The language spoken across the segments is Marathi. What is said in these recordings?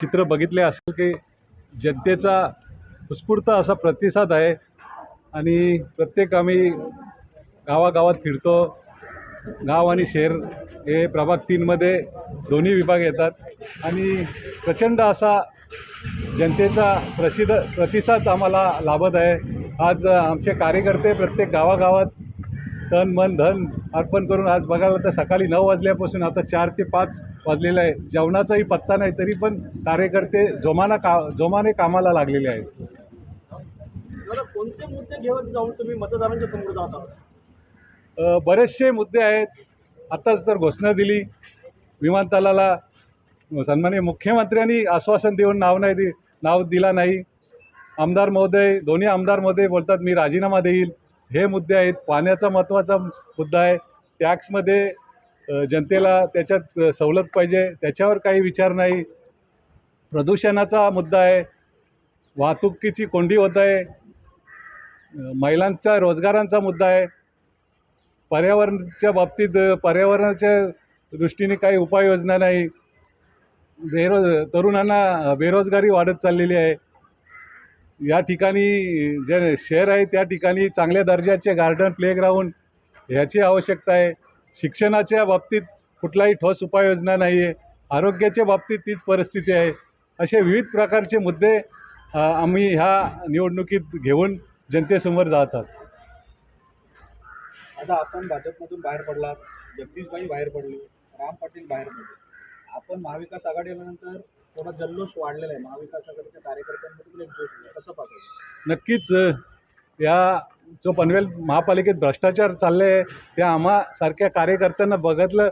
चित्र बघितले असेल की जनतेचा उत्स्फूर्त असा प्रतिसाद आहे आणि प्रत्येक आम्ही गावागावात फिरतो. गाव आणि शहर हे प्रभाग तीनमध्ये दोन्ही विभाग येतात आणि प्रचंड असा जनतेचा प्रसिद्ध प्रतिसाद आम्हाला लाभत आहे. आज आमचे कार्यकर्ते प्रत्येक गावागावात तन मन धन अर्पण करून आज बघायला तर सकाळी नऊ वाजल्यापासून आता चार ते पाच वाजलेलं आहे. जेवणाचाही पत्ता नाही तरी पण कार्यकर्ते जोमाना का जोमाने कामाला लागलेले आहेत. कोणते मुद्दे घेऊन जाऊन तुम्ही मतदारांच्या समोर जात? बरेचसे मुद्दे आहेत. आत्ताच तर घोषणा दिली. विमानतळाला सन्माननीय मुख्यमंत्र्यांनी आश्वासन देऊन नाव नाही दि नाव दिला नाही. आमदार महोदय दोन्ही आमदार महोदय बोलतात मी राजीनामा देईल. हे मुद्दे आहेत. पाण्याचा महत्त्वाचा मुद्दा आहे. टॅक्समध्ये जनतेला त्याच्यात सवलत पाहिजे. त्याच्यावर काही विचार नाही. प्रदूषणाचा मुद्दा आहे. वाहतुकीची कोंडी होत आहे. महिलांचा रोजगारांचा मुद्दा आहे. पर्यावरणाच्या बाबतीत पर्यावरणाच्या दृष्टीने काही उपाययोजना नाही. बेरोज तरुणांना बेरोजगारी वाढत चाललेली आहे. या ठिकाणी जे शहर आहे त्या ठिकाणी चांगल्या दर्जाचे गार्डन प्लेग्राऊंड ह्याची आवश्यकता आहे. शिक्षणाच्या बाबतीत कुठलाही ठोस उपाययोजना नाही आहे आरोग्याच्या बाबतीत तीच परिस्थिती आहे. असे विविध प्रकारचे मुद्दे आम्ही ह्या निवडणुकीत घेऊन जनतेसमोर जातात. आता आपण भाजपमधून बाहेर पडलात. जगदीशबाई बाहेर पडले. राम पाटील बाहेर पडले. आपण महाविकास आघाडी आल्यानंतर थोडा जल्लोष वाढलेला आहे. महाविकास आघाडीच्या कार्यकर्त्यांमध्ये एक जोश आहे. कसं पाहतो नक्कीच अ, या जो पनवेल महापालिकेत भ्रष्टाचार चालले आहे त्या आम्हा सारख्या कार्यकर्त्यांना बघितलं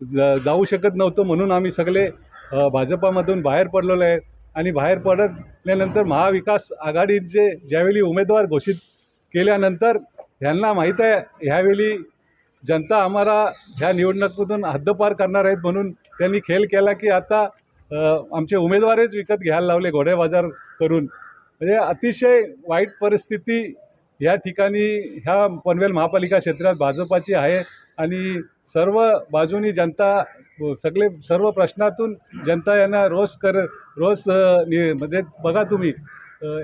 ज जाऊ शकत नव्हतं म्हणून आम्ही सगळे अ, भाजपामधून बाहेर पडलेलो आहे. आणि बाहेर पडल्यानंतर महाविकास आघाडीचे ज्यावेळी उमेदवार घोषित केल्यानंतर ह्यांना माहीत आहे ह्यावेळी जनता आम्हाला ह्या निवडणुकीतून हद्दपार करणार आहेत म्हणून त्यांनी खेळ केला की आता आमचे उमेदवारच विकत घ्यायला लावले घोडे बाजार करून. म्हणजे अतिशय वाईट परिस्थिती ह्या ठिकाणी ह्या पनवेल महापालिका क्षेत्रात भाजपाची आहे आणि सर्व बाजूनी जनता सगळे सर्व प्रश्नातून जनता यांना रोज कर रोज नि म्हणजे बघा तुम्ही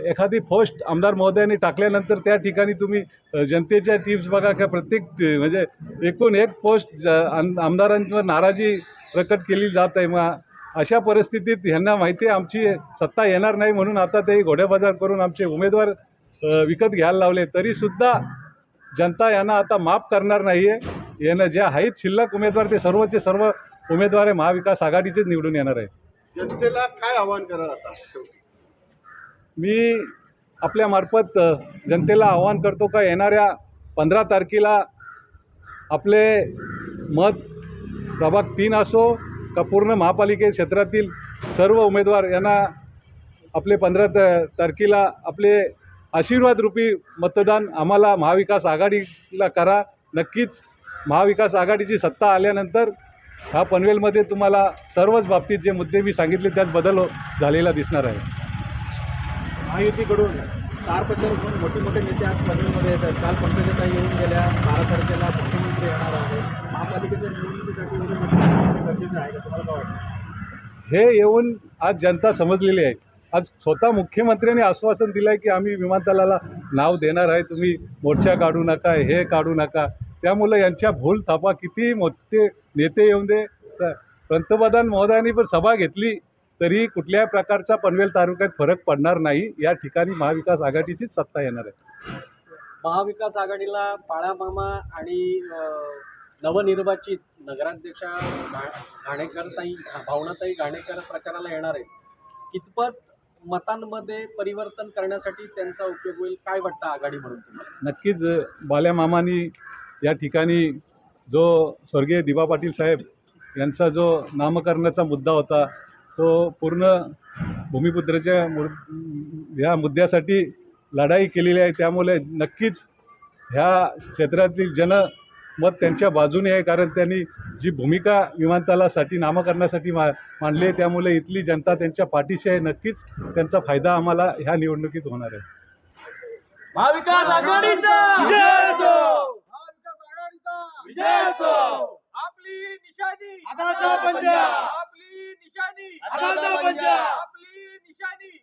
एखादी पोस्ट आमदार महोदयांनी टाकल्यानंतर त्या ठिकाणी तुम्ही जनतेच्या टिप्स बघा का प्रत्येक म्हणजे एकूण एक पोस्ट ज- आम- आमदारांवर नाराजी प्रकट केली जात आहे. मग अशा परिस्थितीत ह्यांना माहिती आहे आमची सत्ता येणार नाही म्हणून आता ते घोड्याबाजार करून आमचे उमेदवार विकत घ्यायला लावले. तरीसुद्धा जनता यांना आता माफ करणार नाही आहे यानं जे आहेत शिल्लक उमेदवार ते सर्वचे सर्व उमेदवार आहे. महाविकास आघाडीचेच निवडून येणार आहे. जनतेला काय आव्हान करा आता? मी आपल्यामार्फत जनतेला आवाहन करतो का येणाऱ्या पंधरा तारखेला आपले मत प्रभाग तीन असो का पूर्ण महापालिके क्षेत्रातील सर्व उमेदवार यांना आपले पंधरा त तारखेला आपले आशीर्वादरूपी मतदान आम्हाला महाविकास आघाडीला करा. नक्कीच महाविकास आघाडीची सत्ता आल्यानंतर हा पनवेलमध्ये तुम्हाला सर्वच बाबतीत जे मुद्दे मी सांगितले त्यात बदल झालेला दिसणार आहे. महायुतीकडून स्टार प्रचार मोठे मोठे नेते आज पनवेलमध्ये येतात. काल पंकजाताई येऊन गेल्या. बारा तारखेला मुख्यमंत्री येणार आहे महापालिकेच्या हे येऊन आज जनता समजलेली आहे. आज स्वतः मुख्यमंत्र्यांनी आश्वासन दिलं आहे की आम्ही विमानतळाला नाव देणार आहे. तुम्ही मोर्चा काढू नका हे काढू नका. त्यामुळं यांच्या भूल थापा किती मोठे नेते येऊन दे. पंतप्रधान महोदयांनी पण सभा घेतली तरी कुठल्याही प्रकारचा पनवेल तालुक्यात फरक पडणार नाही. या ठिकाणी महाविकास आघाडीचीच सत्ता येणार आहे. महाविकास आघाडीला पाळामामा आणि नवनिर्वाचित नगराध्यक्षा गा घाणेकरताई भावनाताई घाणेकर प्रचाराला येणार आहेत. कितपत मतांमध्ये परिवर्तन करण्यासाठी त्यांचा उपयोग होईल काय वाटतं आघाडी म्हणून नक्कीच अ, बाल्या मामानी या ठिकाणी जो स्वर्गीय दिबा पाटील साहेब यांचा जो नामकरणाचा मुद्दा होता तो पूर्ण भूमिपुत्राच्या मु ह्या मुद्द्यासाठी लढाई केलेली आहे. त्यामुळे नक्कीच ह्या क्षेत्रातील जन जनमत त्यांच्या बाजूने आहे कारण त्यांनी जी भूमिका विमानतळासाठी नामकरणासाठी मा मांडली आहे त्यामुळे इथली जनता त्यांच्या पाठीशी आहे. नक्कीच त्यांचा फायदा आम्हाला ह्या निवडणुकीत होणार आहे. महाविकास आघाडीचा! विजय असो विजय असो आपली निशाणी! आपली निशाणी. आपली निशाणी.